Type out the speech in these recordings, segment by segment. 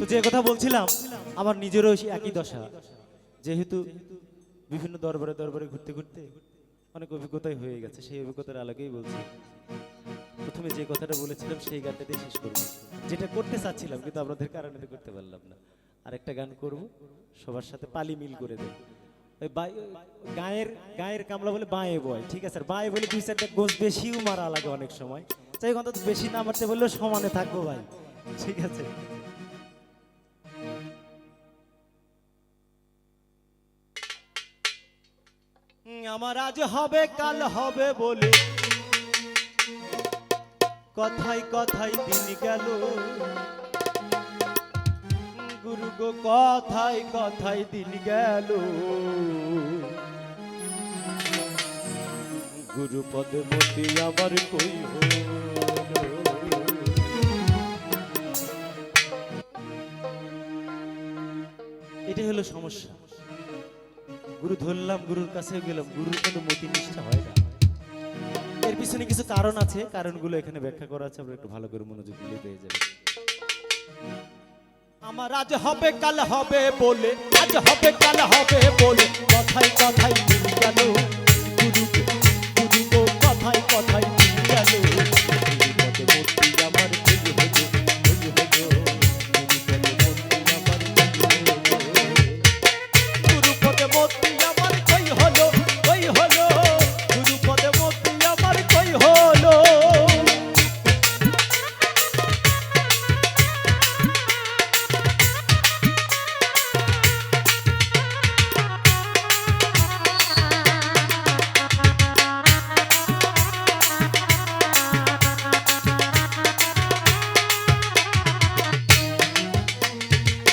তো যে কথা বলছিলাম, আমার নিজেরও একই দশা। যেহেতু বিভিন্ন দরবারে দরবারে ঘুরতে ঘুরতে অনেক অভিজ্ঞতাই হয়ে গেছে, সেই অভিজ্ঞতার আলোকেই বলছি। প্রথমে যে কথাটা বলেছিলাম, সেই গানটা দিয়ে শেষ করব। যেটা করতে চাচ্ছিলাম, কিন্তু আপনাদের কারণে করতে পারলাম না। আরেকটা গান করব, সবার সাথে পালি মিল করে দেব। ওই গায়ের গায়ের কামলা বলে বাঁয়ে বয়, ঠিক আছে? আর বাঁয়ে বলে দুই চারটা গোছ বেশিও মারা লাগে অনেক সময়। চাই অন্তত বেশি না মারতে বললেও সমানে থাকব ভাই, ঠিক আছে? আমার আজ হবে, কাল হবে বলে। কথাই কথাই দিন গেল। গুরু গো কথাই কথাই দিন গেল। গুরু পদে মতি আমার কই এটাই হলো সমস্যা। গুরু ধরলাম, গুরুর কাছে গেলাম, গুরুর কোনো মতি নিষ্ঠা হয় না। এর পিছনে কিছু কারণ আছে, কারণগুলো এখানে ব্যাখ্যা করা আছে, আমরা একটু ভালো করে মনোযোগ দিলে পেয়ে যাবে। আমার আজ হবে, কাল হবে বলে, আজ হবে, কাল হবে বলে কথাই কথাই গেল। গুরু গুরু কথাই কথাই গেল। আমার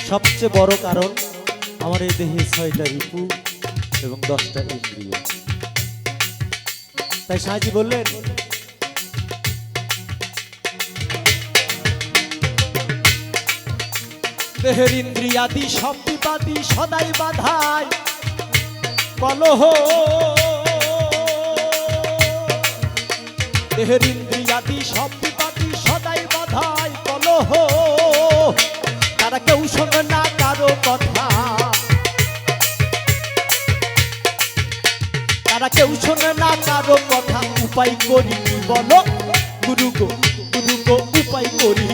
সবচেয়ে বড় কারণ আমার এই দেহে ছয়টা রিপু এবং দশটা ইন্দ্রিয়। তাই সাহাজি বললেন, দেহের ইন্দ্রিয়াদি সব বিবাদী সদাই বাধায় কলহ। দেহের ইন্দ্রিয়াদি সব বিবাদী সদাই বাধায় উপায় করি বলো। গুরু গো গুরু গো উপায় করি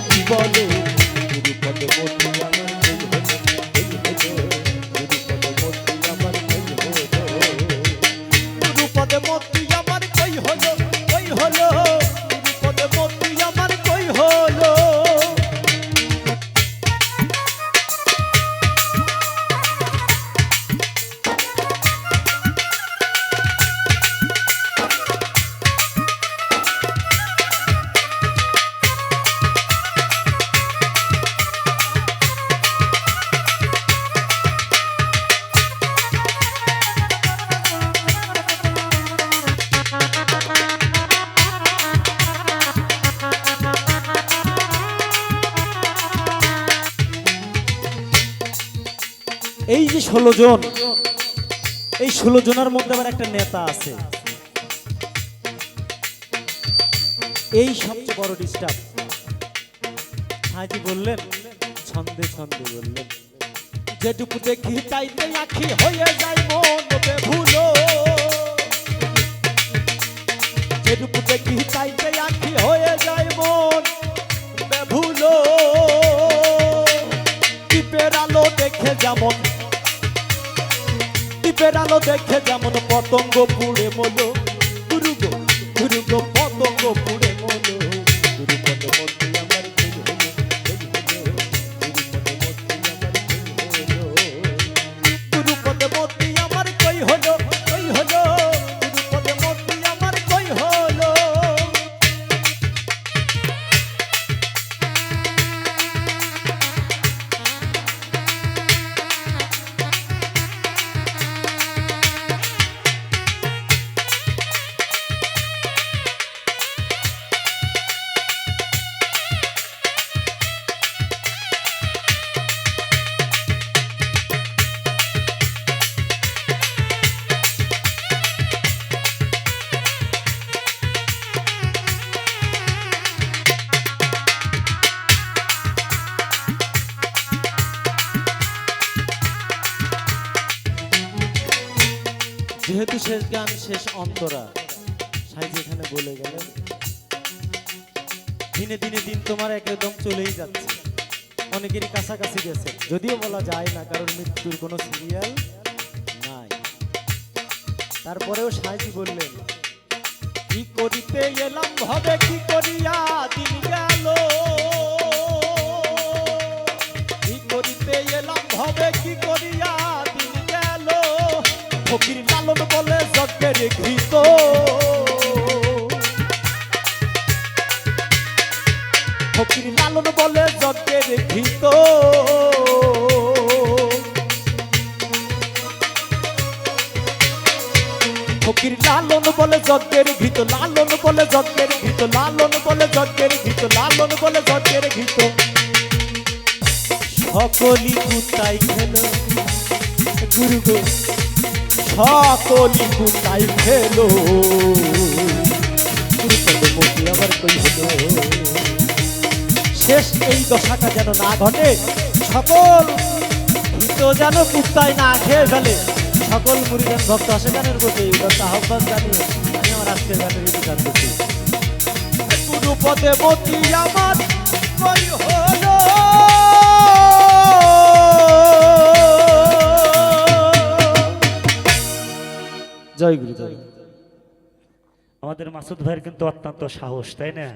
যে ষোলো জন। এই ষোলো জনের মধ্যে আবার একটা নেতা আছে। এই সবচেয়ে বড় ডিস্টার্ব হাজি বললেন, ছন্দে ছন্দে বললেন, যেটুকু দেখি তাইতে আখি হয়ে যায় মন ভুলো। যেটুকু দেখি তাইতে আখি হয়ে যায় মন ভুলো। টিপের আলো দেখে যেমন টিপের আলো দেখে যেমন পতঙ্গ পুড়ে মলো। যেহেতু শেষ গান শেষ অন্তরা সাইজি এখানে বলে গেলেন, দিনে দিনে দিন তোমার একদম চলেই যাচ্ছে। অনেকেরই কাছাকাছি গেছে, যদিও বলা যায় না কারণ মৃত্যুর কোনো সিরিয়াল নাই। তারপরেও সাইজি বললেন, কি করিতে এলাম ভাবে কি করিয়া ঘৃত ফকির লালন বলে যজ্ঞের ঘৃত, লালন বলে যজ্ঞের ঘৃত, লালন বলে যজ্ঞের ঘৃত, লালন বলে যজ্ঞের ঘৃত। সকলি কুতাই খেল। গুরু গো, সকলি কুতাই খেল। গুরুপদমতি আবার কই হলো? শেষ এই দশাটা যেন না ঘটে। সকল ভীত যেন কুত্তায় না খেয়ে ফেলে। সকল মুরিদান ভক্ত আসে গানের প্রতি আহ্বান জানিয়ে আমি আমার আজকের গানের রীতি জানতেছি গুরুপদে মতি আমার হলো। জয় গুরু আমাদের মাসুদ ভাইয়ের কিন্তু অত্যন্ত সাহস তাই না?